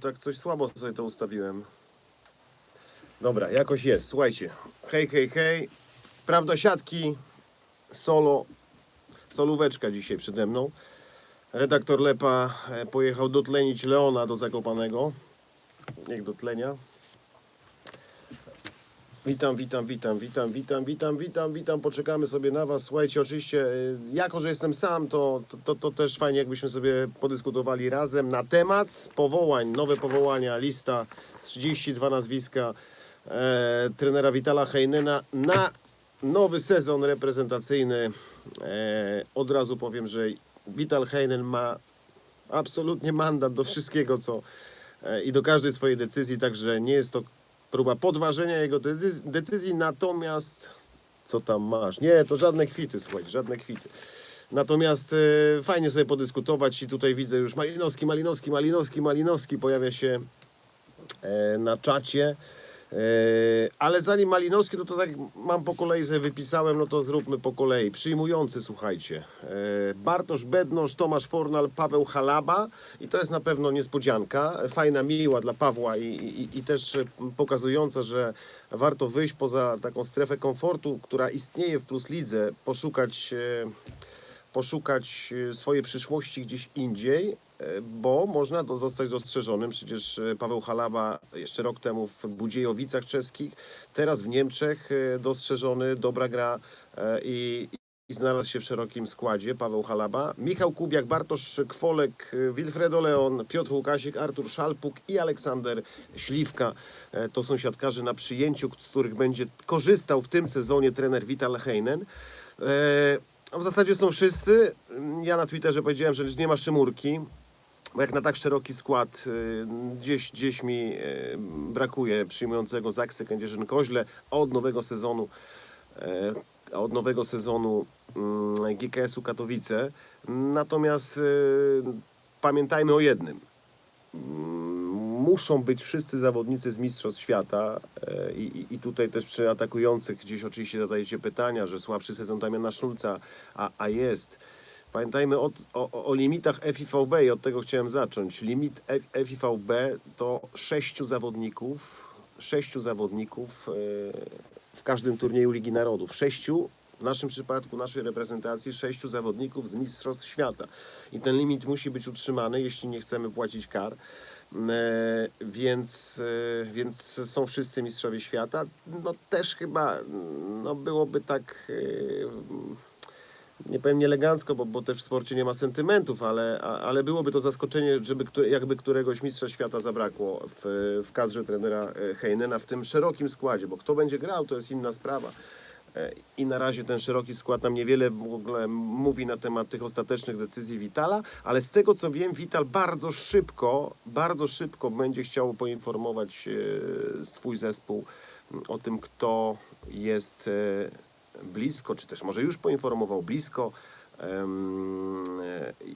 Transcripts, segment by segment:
tak coś słabo sobie to ustawiłem. Dobra, jakoś jest. Słuchajcie. Hej, hej, hej. Prawda siatki. Solo. Solóweczka dzisiaj przede mną. Redaktor Lepa e, pojechał dotlenić Leona do Zakopanego. Niech dotlenia. Witam, witam, witam, witam, witam, witam, witam, witam. Poczekamy sobie na Was. Słuchajcie, oczywiście, y, jako że jestem sam, to, to, to, też fajnie, jakbyśmy sobie podyskutowali razem na temat powołań, nowe powołania, lista 32 nazwiska e, trenera Witala Heinena na nowy sezon reprezentacyjny. E, od razu powiem, że Vital Heinen ma absolutnie mandat do wszystkiego, co e, i do każdej swojej decyzji, także nie jest to próba podważenia jego decyzji, natomiast co tam masz? Nie, to żadne kwity, słuchajcie, żadne kwity. Natomiast e, fajnie sobie podyskutować i tutaj widzę już Malinowski, Malinowski, Malinowski, Malinowski pojawia się e, na czacie. E, ale zanim Malinowski, no to tak mam po kolei sobie wypisałem, no to zróbmy po kolei. Przyjmujący, słuchajcie. E, Bartosz Bednosz, Tomasz Fornal, Paweł Halaba i to jest na pewno niespodzianka. Fajna, miła dla Pawła i, i, i też pokazująca, że warto wyjść poza taką strefę komfortu, która istnieje w Plus Lidze, poszukać e, poszukać swojej przyszłości gdzieś indziej, bo można do, zostać dostrzeżonym. Przecież e, Paweł Halaba jeszcze rok temu w Budziejowicach czeskich, teraz w Niemczech e, dostrzeżony, dobra gra e, i, i znalazł się w szerokim składzie Paweł Halaba. Michał Kubiak, Bartosz Kwolek, Wilfredo Leon, Piotr Łukasik, Artur Szalpuk i Aleksander Śliwka. To są siatkarze na przyjęciu, z których będzie korzystał w tym sezonie trener Vital Heinen. W zasadzie są wszyscy. Ja na Twitterze powiedziałem, że nie ma Szymurki, bo jak na tak szeroki skład y, gdzieś, gdzieś mi y, brakuje przyjmującego Zaksy Kędzierzyn-Koźle, a od nowego sezonu e, a od nowego sezonu mm, GKS-u Katowice. Natomiast y, pamiętajmy o jednym. Mm, Muszą być wszyscy zawodnicy z Mistrzostw Świata i, i- i tutaj też przy atakujących gdzieś oczywiście zadajecie pytania, że słabszy sezon Damiana Szulca, a, a jest. Pamiętajmy o, o, o limitach FIVB i od tego chciałem zacząć. Limit FIVB to sześciu zawodników, sześciu zawodników e, w każdym turnieju Ligi Narodów. Sześciu, w naszym przypadku, naszej reprezentacji, sześciu zawodników z Mistrzostw Świata. I ten limit musi być utrzymany, jeśli nie chcemy płacić kar. E, więc, e, więc są wszyscy mistrzowie świata. No też chyba no byłoby tak nie powiem elegancko, bo, bo też w sporcie nie ma sentymentów, ale, a- ale byłoby to zaskoczenie, żeby któ- jakby któregoś mistrza świata zabrakło w, w kadrze trenera e, Heinena w tym szerokim składzie, bo kto będzie grał, to jest inna sprawa. E, I na razie ten szeroki skład nam niewiele w ogóle mówi na temat tych ostatecznych decyzji Vitala, ale z tego co wiem, Vital bardzo szybko, bardzo szybko będzie chciał poinformować e, swój zespół o tym, kto jest blisko, czy też może już poinformował blisko.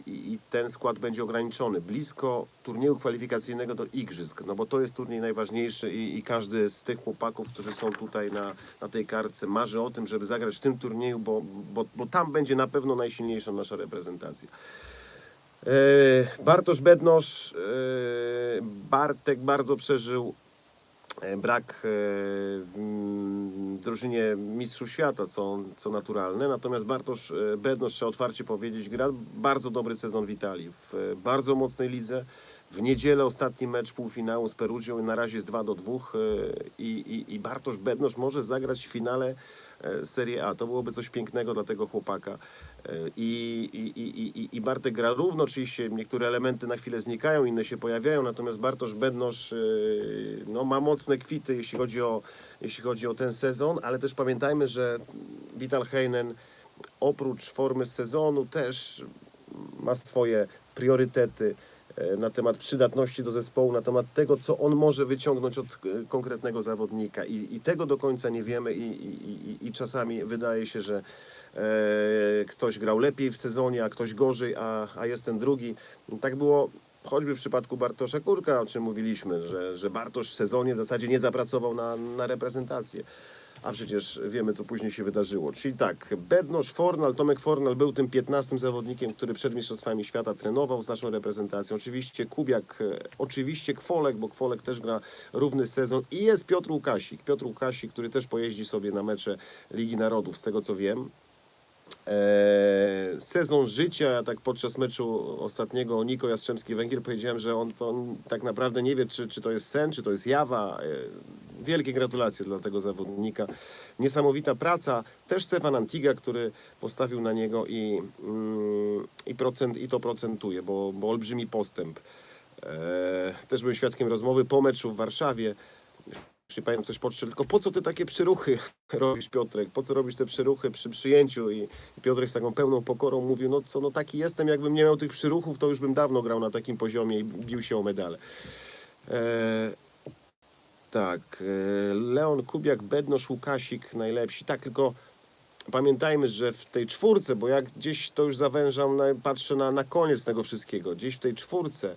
I ten skład będzie ograniczony blisko turnieju kwalifikacyjnego do Igrzysk, no bo to jest turniej najważniejszy i, i każdy z tych chłopaków, którzy są tutaj na, na tej kartce, marzy o tym, żeby zagrać w tym turnieju, bo, bo, bo tam będzie na pewno najsilniejsza nasza reprezentacja. E, Bartosz Bednosz, e, Bartek bardzo przeżył brak e, w drużynie Mistrzów Świata, co, co naturalne. Natomiast Bartosz e, Bednosz, trzeba otwarcie powiedzieć, gra bardzo dobry sezon w Italii, w e, bardzo mocnej lidze. W niedzielę ostatni mecz półfinału z Perugią, na razie jest 2 do 2 e, i, i, i Bartosz Bednosz może zagrać w finale e, Serie A. To byłoby coś pięknego dla tego chłopaka. I, i, i, i- Bartek gra równo, oczywiście niektóre elementy na chwilę znikają, inne się pojawiają, natomiast Bartosz Bednosz e, no, ma mocne kwity, jeśli chodzi, o, jeśli chodzi o ten sezon, ale też pamiętajmy, że Vital Heinen oprócz formy sezonu też ma swoje priorytety e, na temat przydatności do zespołu, na temat tego, co on może wyciągnąć od e, konkretnego zawodnika. I, i tego do końca nie wiemy i, i, i, i czasami wydaje się, że ktoś grał lepiej w sezonie, a ktoś gorzej, a, a jest ten drugi. Tak było choćby w przypadku Bartosza Kurka, o czym mówiliśmy, że, że Bartosz w sezonie w zasadzie nie zapracował na, na reprezentację. a przecież wiemy, co później się wydarzyło. Czyli tak, Bednosz, Fornal, Tomek Fornal był tym 15 zawodnikiem, który przed Mistrzostwami Świata trenował z naszą reprezentacją. Oczywiście Kubiak, e, oczywiście Kwolek, bo Kwolek też gra równy sezon i jest Piotr Łukasik. Piotr Łukasik, który też pojeździ sobie na mecze Ligi Narodów, z tego co wiem. Eee, sezon życia, tak podczas meczu ostatniego Niko Jastrzębski-Węgier powiedziałem, że on to on tak naprawdę nie wie, czy, czy to jest sen, czy to jest jawa. Eee, wielkie gratulacje dla tego zawodnika. Niesamowita praca. Też Stefan Antiga, który postawił na niego i, mm, i, procent, i to procentuje, bo, bo olbrzymi postęp. Eee, też byłem świadkiem rozmowy po meczu w Warszawie. Jeśli pamiętam, ktoś tylko po co ty takie przyruchy robisz, Piotrek? Po co robisz te przyruchy przy przyjęciu? I, i Piotrek z taką pełną pokorą mówił, no co, no taki jestem, jakbym nie miał tych przyruchów, to już bym dawno grał na takim poziomie i bił się o medale. E, tak, e, Leon Kubiak, Bednosz, Łukasik najlepsi. Tak, tylko pamiętajmy, że w tej czwórce, bo jak gdzieś to już zawężam, na- patrzę na, na koniec tego wszystkiego, gdzieś w tej czwórce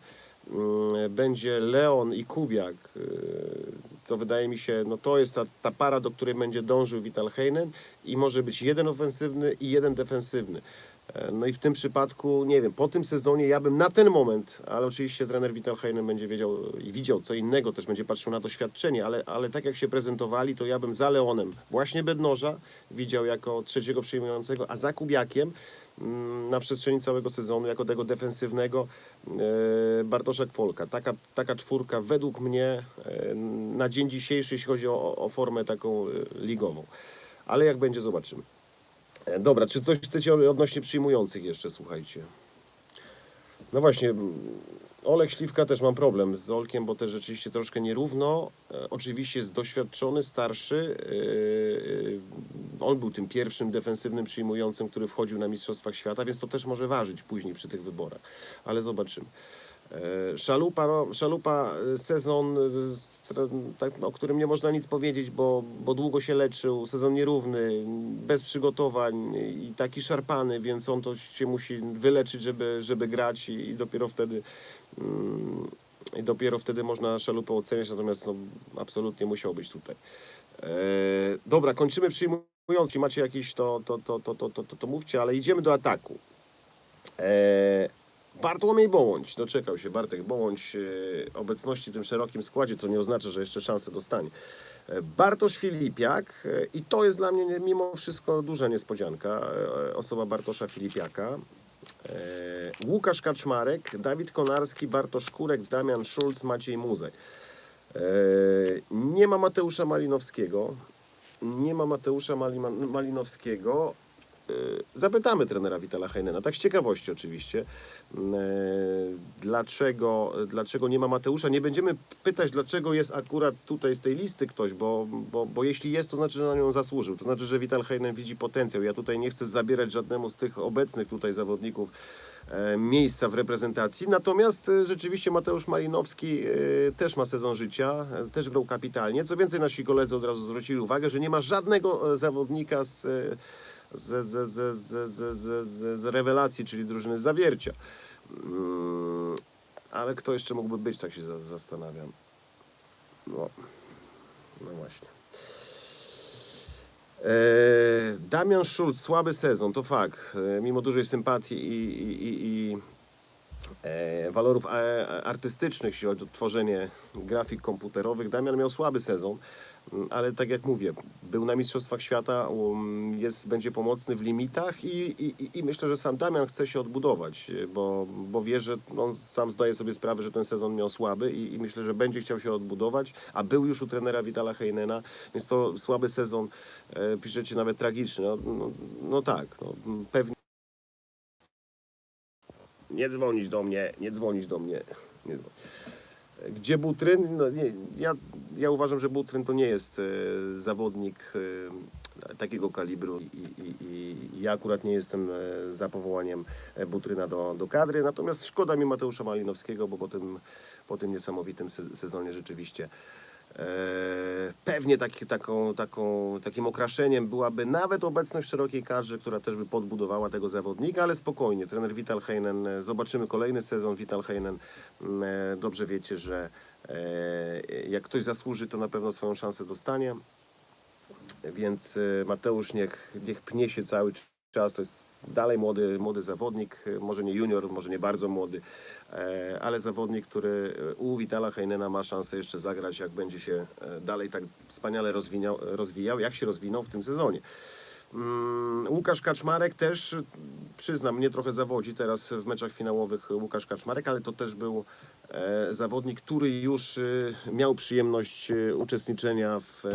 mm, będzie Leon i Kubiak, y, co wydaje mi się, no to jest ta, ta para, do której będzie dążył Vital Heinen i może być jeden ofensywny i jeden defensywny. E, No i w tym przypadku, nie wiem, po tym sezonie ja bym na ten moment, ale oczywiście trener Vital Heinen będzie wiedział i widział co innego, też będzie patrzył na doświadczenie, ale, ale tak jak się prezentowali, to ja bym za Leonem właśnie Bednoża widział jako trzeciego przyjmującego, a za Kubiakiem na przestrzeni całego sezonu jako tego defensywnego e, Bartosza Kwolka. Taka, taka czwórka według mnie e, na dzień dzisiejszy, jeśli chodzi o, o formę taką e, ligową. Ale jak będzie, zobaczymy. Dobra, czy coś chcecie odnośnie przyjmujących jeszcze, słuchajcie? No właśnie, mm, Olek Śliwka też mam problem z Olkiem, bo też rzeczywiście troszkę nierówno. Oczywiście jest doświadczony, starszy. On był tym pierwszym defensywnym przyjmującym, który wchodził na Mistrzostwach Świata, więc to też może ważyć później przy tych wyborach. Ale zobaczymy. E, Szalupa, no, Szalupa e, sezon, e, tak, o którym nie można nic powiedzieć, bo, bo długo się leczył, sezon nierówny, bez przygotowań i taki szarpany, więc on to się musi wyleczyć, żeby, żeby grać i, i dopiero wtedy mm, i dopiero wtedy można Szalupę oceniać, natomiast no, absolutnie musiał być tutaj. E, dobra, kończymy przyjmując. Jeśli macie jakieś, to, to, to, to, to, to, to, to mówcie, ale idziemy do ataku. E, Bartłomiej Bołądź, doczekał się Bartek Bołądź e, obecności w tym szerokim składzie, co nie oznacza, że jeszcze szansę dostanie. E, Bartosz Filipiak e, i to jest dla mnie nie- mimo wszystko duża niespodzianka, e, osoba Bartosza Filipiaka. E, Łukasz Kaczmarek, Dawid Konarski, Bartosz Kurek, Damian Szulc, Maciej Muzej. E, Nie ma Mateusza Malinowskiego. Nie ma Mateusza Malinowskiego. E, Zapytamy trenera Witala Heinena, tak z ciekawości oczywiście, e, dlaczego, dlaczego nie ma Mateusza. Nie będziemy pytać, dlaczego jest akurat tutaj z tej listy ktoś, bo, bo, bo jeśli jest, to znaczy, że na nią zasłużył. To znaczy, że Vital Heinen widzi potencjał. Ja tutaj nie chcę zabierać żadnemu z tych obecnych tutaj zawodników E, miejsca w reprezentacji. Natomiast e, rzeczywiście Mateusz Malinowski e, też ma sezon życia, też grał kapitalnie. Co więcej, nasi koledzy od razu zwrócili uwagę, że nie ma żadnego zawodnika z, z, z, z, z, z, z, z rewelacji, czyli drużyny zawiercia. Mm, ale kto jeszcze mógłby być, tak się zastanawiam. No, no właśnie. E, Damian Schulz, słaby sezon, to fakt. E, Mimo dużej sympatii i, i, i, i e, walorów artystycznych, jeśli chodzi o tworzenie grafik komputerowych, Damian miał słaby sezon, ale tak jak mówię, był na Mistrzostwach Świata, um, jest, będzie pomocny w limitach i, i, i- myślę, że sam Damian chce się odbudować, bo, bo wie, że on sam zdaje sobie sprawę, że ten sezon miał słaby i, i myślę, że będzie chciał się odbudować, a był już u trenera Vitala Heinena, więc to słaby sezon, e, piszecie nawet tragiczny, no, no, no tak, no, pewnie nie dzwonić do mnie, nie dzwonić do mnie. Nie dzwonić. Gdzie Butryn? No nie, ja, ja uważam, że Butryn to nie jest e, zawodnik e, takiego kalibru i, i, i ja akurat nie jestem e, za powołaniem e, Butryna do, do kadry. Natomiast szkoda mi Mateusza Malinowskiego, bo po tym, po tym niesamowitym se, sezonie rzeczywiście pewnie taki, taką, taką, takim okraszeniem byłaby nawet obecność szerokiej kadrze, która też by podbudowała tego zawodnika, ale spokojnie. Trener Vital Heinen, e, zobaczymy kolejny sezon. Vital Heinen, mm, e, dobrze wiecie, że e, jak ktoś zasłuży, to na pewno swoją szansę dostanie. więc e, Mateusz niech, niech pnie się cały czas. To jest dalej młody, młody zawodnik, może nie junior, może nie bardzo młody, e, ale zawodnik, który e, u Witala Heinena ma szansę jeszcze zagrać, jak będzie się e, dalej tak wspaniale rozwijał, rozwijał jak się rozwinął w tym sezonie. Mm, Łukasz Kaczmarek też, przyznam, mnie trochę zawodzi teraz w meczach finałowych Łukasz Kaczmarek, ale to też był e, zawodnik, który już y, miał przyjemność y, uczestniczenia w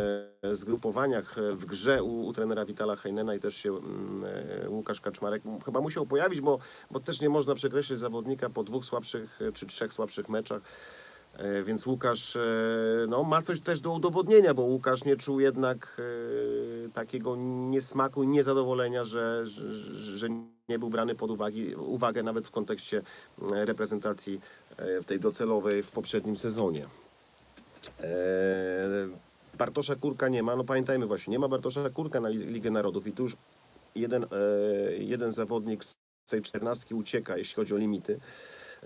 e, zgrupowaniach e, w grze u, u trenera Witala Heinena i też się mm, e, Łukasz Kaczmarek chyba musiał pojawić, bo, bo też nie można przekreślić zawodnika po dwóch słabszych e, czy trzech słabszych meczach. E, Więc Łukasz e, no, ma coś też do udowodnienia, bo Łukasz nie czuł jednak e, takiego niesmaku niezadowolenia, że, że, że nie był brany pod uwagi, uwagę nawet w kontekście e, reprezentacji e, tej docelowej w poprzednim sezonie. E, Bartosza Kurka nie ma, no pamiętajmy właśnie, nie ma Bartosza Kurka na Li- Ligę Narodów i tu już jeden, jeden zawodnik z tej czternastki ucieka, jeśli chodzi o limity.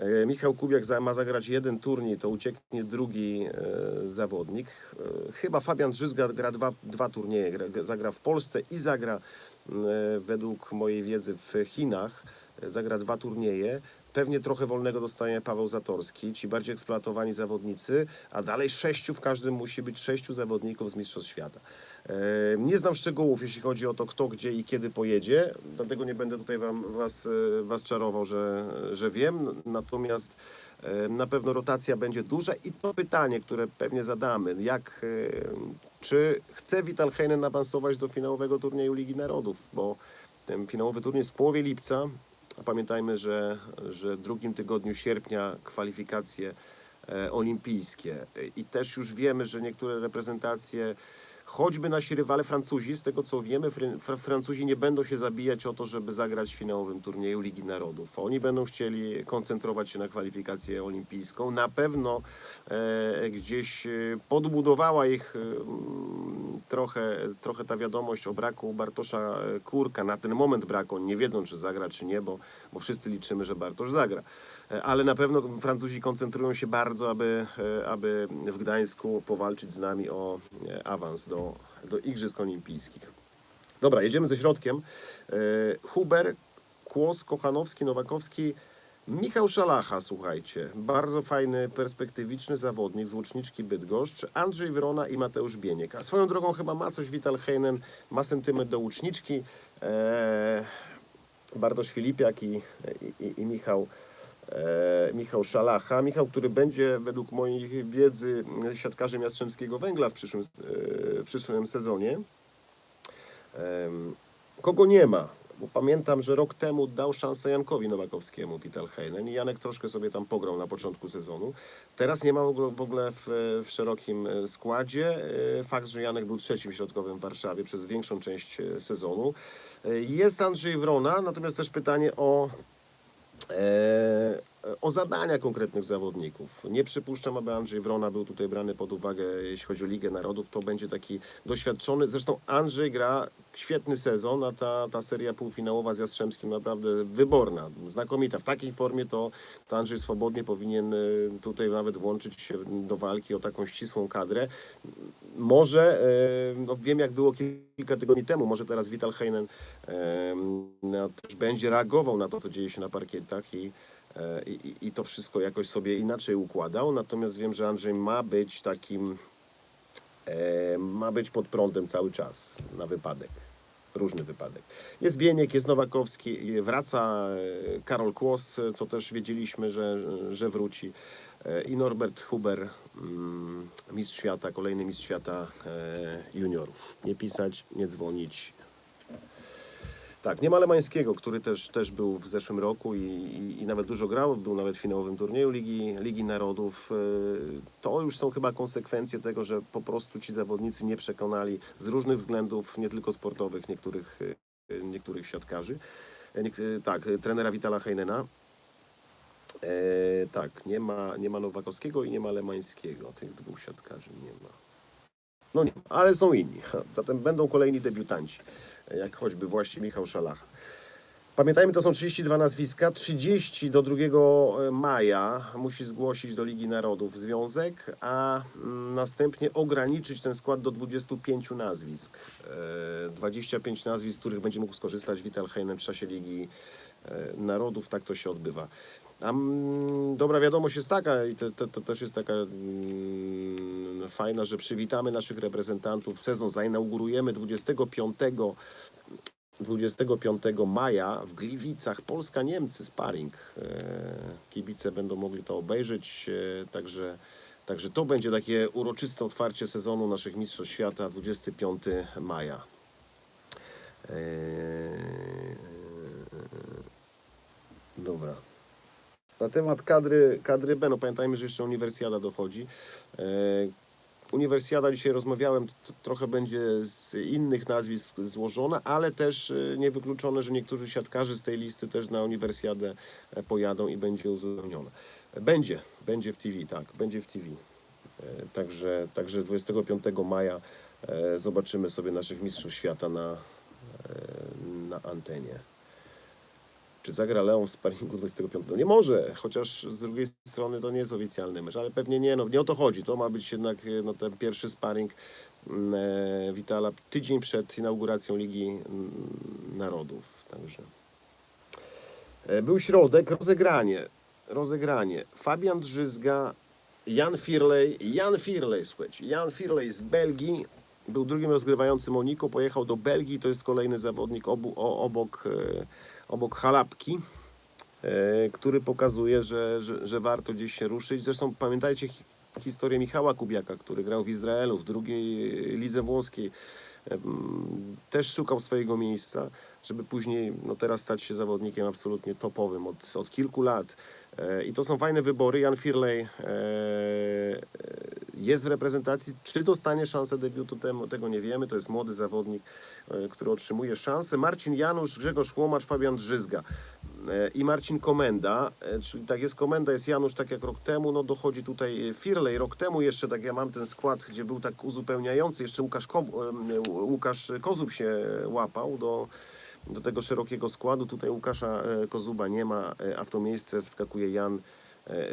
E, Michał Kubiak ma zagrać jeden turniej, to ucieknie drugi e, zawodnik. E, chyba Fabian Drzyzga gra dwa, dwa turnieje, gra, zagra w Polsce i zagra według mojej wiedzy w Chinach. Zagra dwa turnieje. Pewnie trochę wolnego dostanie Paweł Zatorski, ci bardziej eksploatowani zawodnicy, a dalej sześciu, w każdym musi być sześciu zawodników z Mistrzostw Świata. Nie znam szczegółów, jeśli chodzi o to, kto, gdzie i kiedy pojedzie, dlatego nie będę tutaj wam, was, e, was czarował, że, że wiem. Natomiast na pewno rotacja będzie duża i to pytanie, które pewnie zadamy, jak, czy chce Vital Heinen awansować do finałowego turnieju Ligi Narodów, bo ten finałowy turniej jest w połowie lipca, a pamiętajmy, że, że w drugim tygodniu sierpnia kwalifikacje e, olimpijskie. I też już wiemy, że niektóre reprezentacje choćby nasi rywale Francuzi, z tego co wiemy, Fra- Francuzi nie będą się zabijać o to, żeby zagrać w finałowym turnieju Ligi Narodów. Oni będą chcieli koncentrować się na kwalifikację olimpijską. Na pewno e, gdzieś e, podbudowała ich e, mm, trochę, trochę ta wiadomość o braku Bartosza e, Kurka. Na ten moment braku, oni nie wiedzą czy zagra, czy nie, bo, bo wszyscy liczymy, że Bartosz zagra. Ale na pewno Francuzi koncentrują się bardzo, aby, aby w Gdańsku powalczyć z nami o awans do, do Igrzysk Olimpijskich. Dobra, jedziemy ze środkiem. E, Huber, Kłos, Kochanowski, Nowakowski, Michał Szalacha, słuchajcie. Bardzo fajny, perspektywiczny zawodnik z Łuczniczki Bydgoszcz. Andrzej Wrona i Mateusz Bieniek. A swoją drogą chyba ma coś Vital Heinen, ma sentyment do Łuczniczki. E, Bartosz Filipiak i, i, i Michał, e, Michał Szalacha. Michał, który będzie według mojej wiedzy siatkarzem Jastrzębskiego Węgla w przyszłym, e, przyszłym sezonie. Kogo nie ma? Bo pamiętam, że rok temu dał szansę Jankowi Nowakowskiemu Vital Heinen i Janek troszkę sobie tam pograł na początku sezonu. Teraz nie ma w ogóle, w, w, szerokim e, składzie. E, Fakt, że Janek był trzecim środkowym w Warszawie przez większą część e, sezonu. Jest Andrzej Wrona, natomiast też pytanie o o zadania konkretnych zawodników. Nie przypuszczam, aby Andrzej Wrona był tutaj brany pod uwagę, jeśli chodzi o Ligę Narodów. To będzie taki doświadczony. Zresztą Andrzej gra świetny sezon, a ta, ta seria półfinałowa z Jastrzębskim naprawdę wyborna, znakomita. W takiej formie to, to Andrzej swobodnie powinien y, tutaj nawet włączyć się do walki o taką ścisłą kadrę. Może, e, no wiem jak było kilka tygodni temu, może teraz Vital Heinen e, no, też będzie reagował na to, co dzieje się na parkietach i, e, i, i to wszystko jakoś sobie inaczej układał. Natomiast wiem, że Andrzej ma być takim, e, ma być pod prądem cały czas na wypadek. Różny wypadek. Jest Bieniek, jest Nowakowski, wraca e, Karol Kłos, co też wiedzieliśmy, że, że wróci. E, I Norbert Huber, mm, mistrz świata, kolejny mistrz świata e, juniorów. Nie pisać, nie dzwonić. Tak, nie ma Lemańskiego, który też, też był w zeszłym roku i, i, i nawet dużo grał, był nawet w finałowym turnieju Ligi, Ligi Narodów. E, To już są chyba konsekwencje tego, że po prostu ci zawodnicy nie przekonali z różnych względów, nie tylko sportowych, niektórych, e, niektórych siatkarzy. E, Tak, trenera Witala Heinena. Tak, nie ma, nie ma Nowakowskiego i nie ma Lemańskiego. Tych dwóch siatkarzy nie ma. No nie, ale są inni. Zatem będą kolejni debiutanci, jak choćby właśnie Michał Szalacha. Pamiętajmy, to są 32 nazwiska. 30 do 2 maja musi zgłosić do Ligi Narodów związek, a mm, następnie ograniczyć ten skład do 25 nazwisk. E, 25 nazwisk, z których będzie mógł skorzystać Vital Heinen w czasie Ligi e, Narodów. Tak to się odbywa. A mm, dobra wiadomość jest taka, i to, to, to też jest taka mm, fajna, że przywitamy naszych reprezentantów. Sezon zainaugurujemy 25 25 maja w Gliwicach Polska-Niemcy sparring. E, Kibice będą mogli to obejrzeć, e, także, także to będzie takie uroczyste otwarcie sezonu naszych Mistrzostw Świata 25 maja. E, Dobra. Na temat kadry, kadry B, no pamiętajmy, że jeszcze uniwersjada dochodzi. Uniwersjada, dzisiaj rozmawiałem, trochę będzie z innych nazwisk złożona, ale też e, niewykluczone, że niektórzy siatkarze z tej listy też na uniwersjadę e, pojadą i będzie uzupełnione. Będzie, będzie w TV, tak, będzie w TV. E, Także, także 25 maja zobaczymy sobie naszych mistrzów świata na, na antenie. Czy zagra Leon w sparingu 25? No nie może, chociaż z drugiej strony to nie jest oficjalny mecz, ale pewnie nie, no nie o to chodzi. To ma być jednak e, no, ten pierwszy sparring mm, e, Witala tydzień przed inauguracją Ligi mm, Narodów. Także. E, Był środek, rozegranie. Rozegranie. Fabian Drzyzga, Jan Firley. Jan Firley, słuchajcie. Jan Firley z Belgii. Był drugim rozgrywającym Moniko, pojechał do Belgii. To jest kolejny zawodnik obu, o, obok, e, obok Halapki, e, który pokazuje, że, że, że warto gdzieś się ruszyć. Zresztą pamiętajcie historię Michała Kubiaka, który grał w Izraelu, w drugiej lidze włoskiej. Też szukał swojego miejsca, żeby później, no teraz stać się zawodnikiem absolutnie topowym od, od kilku lat. E, I to są fajne wybory. Jan Firley e, e, jest w reprezentacji. Czy dostanie szansę debiutu, tego nie wiemy. To jest młody zawodnik, który otrzymuje szansę. Marcin Janusz, Grzegorz Łomacz, Fabian Drzyzga i Marcin Komenda. E, Czyli tak jest Komenda, jest Janusz tak jak rok temu. No dochodzi tutaj Firley. Rok temu jeszcze tak ja mam ten skład, gdzie był tak uzupełniający. Jeszcze Łukasz, Ko- Łukasz Kozub się łapał do do tego szerokiego składu. Tutaj Łukasza e, Kozuba nie ma, e, a w to miejsce wskakuje Jan e,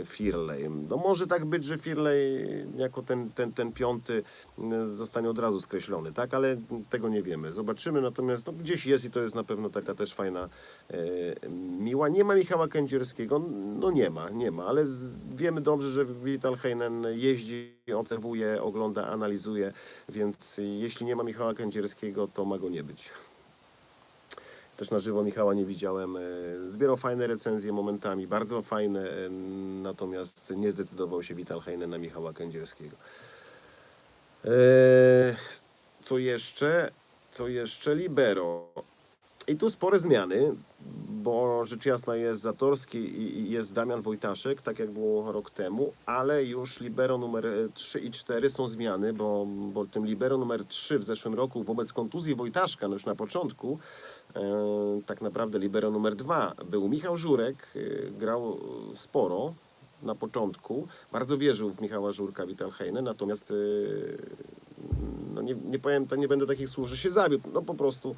Firley. No może tak być, że Firley jako ten, ten, ten piąty m, zostanie od razu skreślony, tak? Ale tego nie wiemy. Zobaczymy, natomiast no, gdzieś jest i to jest na pewno taka też fajna e, miła. Nie ma Michała Kędzierskiego, no nie ma, nie ma, ale z, wiemy dobrze, że Vital Heinen jeździ, obserwuje, ogląda, analizuje, więc jeśli nie ma Michała Kędzierskiego, to ma go nie być. Też na żywo Michała nie widziałem. e, Zbierał fajne recenzje momentami, bardzo fajne, e, natomiast nie zdecydował się Vital Heinen na Michała Kędzierskiego. E, Co jeszcze? Co jeszcze? Libero. I tu spore zmiany, bo rzecz jasna jest Zatorski i jest Damian Wojtaszek, tak jak było rok temu, ale już libero numer 3 i 4 są zmiany, bo, bo tym libero numer 3 w zeszłym roku wobec kontuzji Wojtaszka, no już na początku, tak naprawdę libero numer 2 był Michał Żurek, e, grał sporo na początku, bardzo wierzył w Michała Żurka, Vital Heine, natomiast e, no nie, nie powiem, nie będę takich słów, że się zawiódł, no po prostu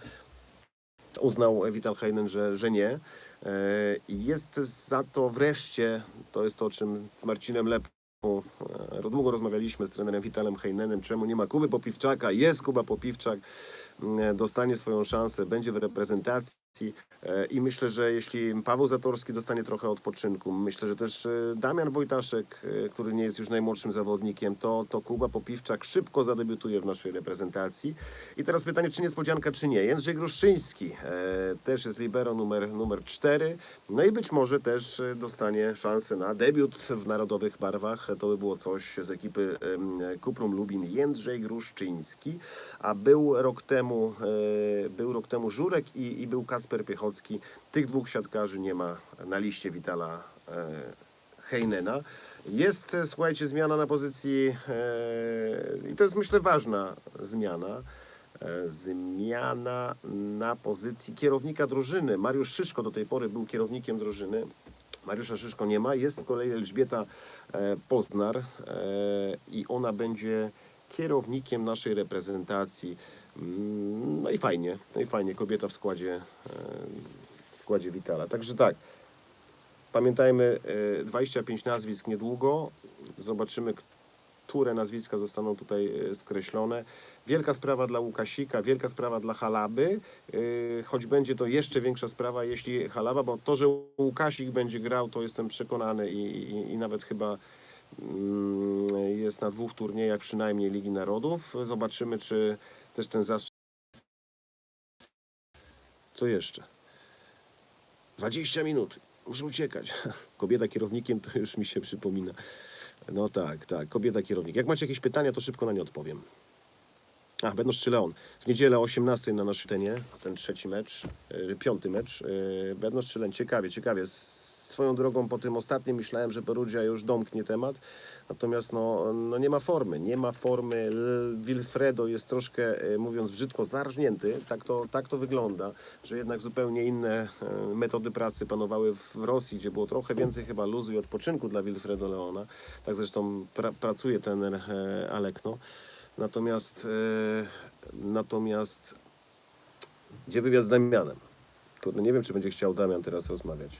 uznał Vital Heinen, że, że nie. E, Jest za to wreszcie, to jest to, o czym z Marcinem Lepą e, długo rozmawialiśmy z trenerem Vitalem Heinenem, czemu nie ma Kuby Popiwczaka. Jest Kuba Popiwczak, e, dostanie swoją szansę, będzie w reprezentacji e, i myślę, że jeśli Paweł Zatorski dostanie trochę odpoczynku, myślę, że też e, Damian Wojtaszek, e, który nie jest już najmłodszym zawodnikiem, to, to Kuba Popiwczak szybko zadebiutuje w naszej reprezentacji. I teraz pytanie, czy niespodzianka, czy nie. Jędrzej Gruszczyński e, też jest libero numer, numer 4. No i być może też e, dostanie szansę na debiut w narodowych barwach. To by było coś z ekipy Kuprum Lubin. Jędrzej Gruszczyński, a był rok temu, e, był rok temu Żurek i, i był Kacper Piechocki. Tych dwóch siatkarzy nie ma na liście Witala e, Heinena. Jest, e, słuchajcie, zmiana na pozycji i to jest myślę ważna zmiana. Zmiana na pozycji kierownika drużyny. Mariusz Szyszko do tej pory był kierownikiem drużyny. Mariusza Szyszko nie ma. Jest z kolei Elżbieta Poznar i ona będzie kierownikiem naszej reprezentacji. Mm, No i fajnie, no i fajnie. Kobieta w składzie, e, w składzie Witala. Także tak, pamiętajmy, e, 25 nazwisk niedługo. Zobaczymy, które nazwiska zostaną tutaj e, skreślone. Wielka sprawa dla Łukasika, wielka sprawa dla Halaby, e, choć będzie to jeszcze większa sprawa, jeśli Halaba, bo to, że Łukasik będzie grał, to jestem przekonany i, i, i nawet chyba mm, jest na dwóch turniejach przynajmniej Ligi Narodów. Zobaczymy, czy też ten zastrzyk. Co jeszcze? 20 minut. Muszę uciekać. Kobieta kierownikiem to już mi się przypomina. No tak, tak, kobieta kierownik. Jak macie jakieś pytania, to szybko na nie odpowiem. A, będą Leon. W niedzielę o 18 na naszym tenie, ten trzeci mecz, yy, piąty mecz. Yy, Będą Len. Ciekawie, ciekawie. Swoją drogą po tym ostatnim myślałem, że Perugia już domknie temat. Natomiast no, no nie ma formy, nie ma formy. Wilfredo jest troszkę, e, mówiąc brzydko, zarżnięty. Tak to, tak to wygląda, że jednak zupełnie inne e, metody pracy panowały w Rosji, gdzie było trochę więcej chyba luzu i odpoczynku dla Wilfredo Leona. Tak zresztą pra, pracuje ten e, Alekno. Natomiast, natomiast gdzie wywiad z Damianem? Nie wiem, czy będzie chciał Damian teraz rozmawiać.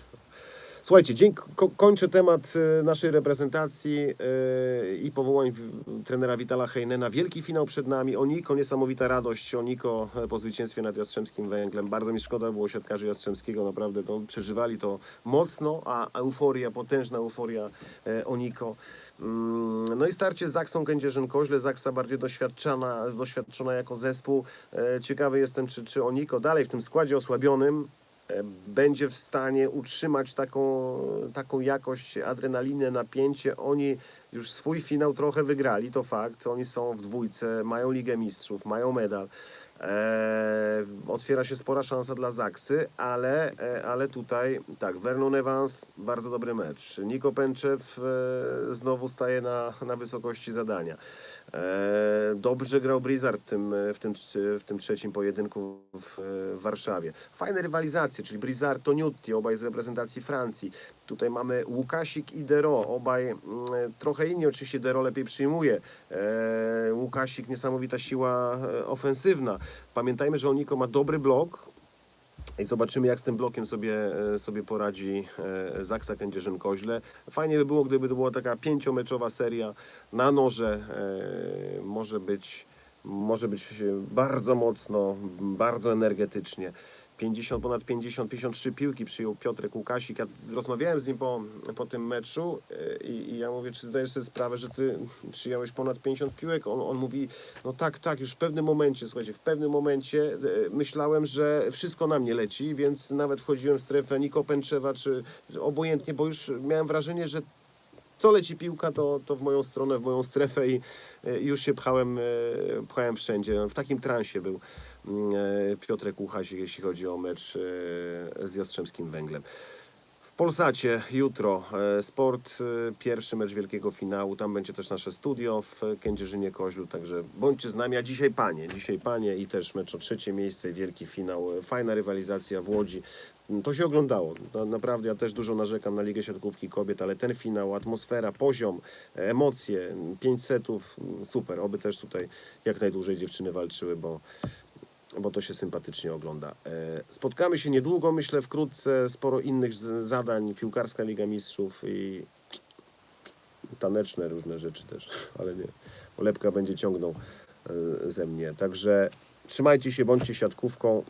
Słuchajcie, dzień, ko, kończę temat e, naszej reprezentacji e, i powołań trenera Witala Heinena. Wielki finał przed nami. Oniko, niesamowita radość. Oniko e, po zwycięstwie nad Jastrzębskim Węglem. Bardzo mi szkoda było siatkarzy Jastrzębskiego. Naprawdę to przeżywali to mocno, a euforia, potężna euforia e, Oniko. Mm, No i starcie z Zaksą Kędzierzyn-Koźle. Zaksa bardziej doświadczona, doświadczona jako zespół. E, Ciekawy jestem, czy, czy Oniko dalej w tym składzie osłabionym będzie w stanie utrzymać taką, taką jakość adrenaliny, napięcie. Oni już swój finał trochę wygrali, to fakt. Oni są w dwójce, mają Ligę Mistrzów, mają medal. E, otwiera się spora szansa dla Zaksy, ale, e, ale tutaj tak, Vernon Evans, bardzo dobry mecz. Niko Pęczew e, znowu staje na, na wysokości zadania. E, dobrze grał Blizzard w tym, w tym, w tym trzecim pojedynku w, w Warszawie. Fajne rywalizacje, czyli Blizzard to Nutti, obaj z reprezentacji Francji. Tutaj mamy Łukasik i Dero, obaj mm, trochę inni, oczywiście Dero lepiej przyjmuje. E, Łukasik niesamowita siła e, ofensywna. Pamiętajmy, że Oniko ma dobry blok, i zobaczymy, jak z tym blokiem sobie, e, sobie poradzi e, Zaksa Kędzierzyn-Koźle. Fajnie by było, gdyby to była taka pięciomeczowa seria na noże. E, Może być, może być bardzo mocno, bardzo energetycznie. 50, ponad 50, 53 piłki przyjął Piotrek Łukasik. Ja rozmawiałem z nim po, po tym meczu e, i, i ja mówię, czy zdajesz sobie sprawę, że ty przyjąłeś ponad 50 piłek? On, on mówi, no tak, tak, już w pewnym momencie, słuchajcie, w pewnym momencie e, myślałem, że wszystko na mnie leci, więc nawet wchodziłem w strefę Niko Pęczewa, czy obojętnie, bo już miałem wrażenie, że co leci piłka, to, to w moją stronę, w moją strefę i e, już się pchałem, pchałem wszędzie. W takim transie był Piotrek Łukasik, jeśli chodzi o mecz e, z Jastrzębskim Węglem. W Polsacie jutro e, sport, e, pierwszy mecz wielkiego finału. Tam będzie też nasze studio w Kędzierzynie Koźlu, także bądźcie z nami. A dzisiaj panie, dzisiaj panie i też mecz o trzecie miejsce, wielki finał. E, Fajna rywalizacja w Łodzi. To się oglądało. Naprawdę ja też dużo narzekam na Ligę Siatkówki Kobiet, ale ten finał, atmosfera, poziom, e, emocje, pięć setów, super. Oby też tutaj jak najdłużej dziewczyny walczyły, bo bo to się sympatycznie ogląda. E, Spotkamy się niedługo, myślę, wkrótce. Sporo innych zadań, piłkarska Liga Mistrzów i taneczne różne rzeczy też, ale nie. Bo Lepka będzie ciągnął e, ze mnie. Także trzymajcie się, bądźcie siatkówką.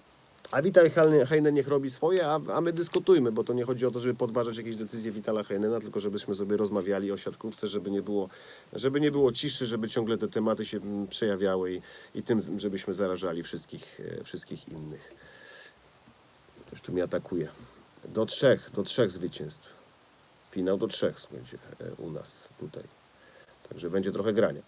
A Witaj Heine- niech robi swoje, a, a my dyskutujmy, bo to nie chodzi o to, żeby podważać jakieś decyzje Witala Heinena, tylko żebyśmy sobie rozmawiali o siatkówce, żeby nie było, żeby nie było ciszy, żeby ciągle te tematy się mm, przejawiały i, i tym, żebyśmy zarażali wszystkich, e, wszystkich innych. Ktoś tu mnie atakuje. Do trzech, do trzech zwycięstw. Finał do trzech, słuchajcie, e, u nas tutaj. Także będzie trochę grania.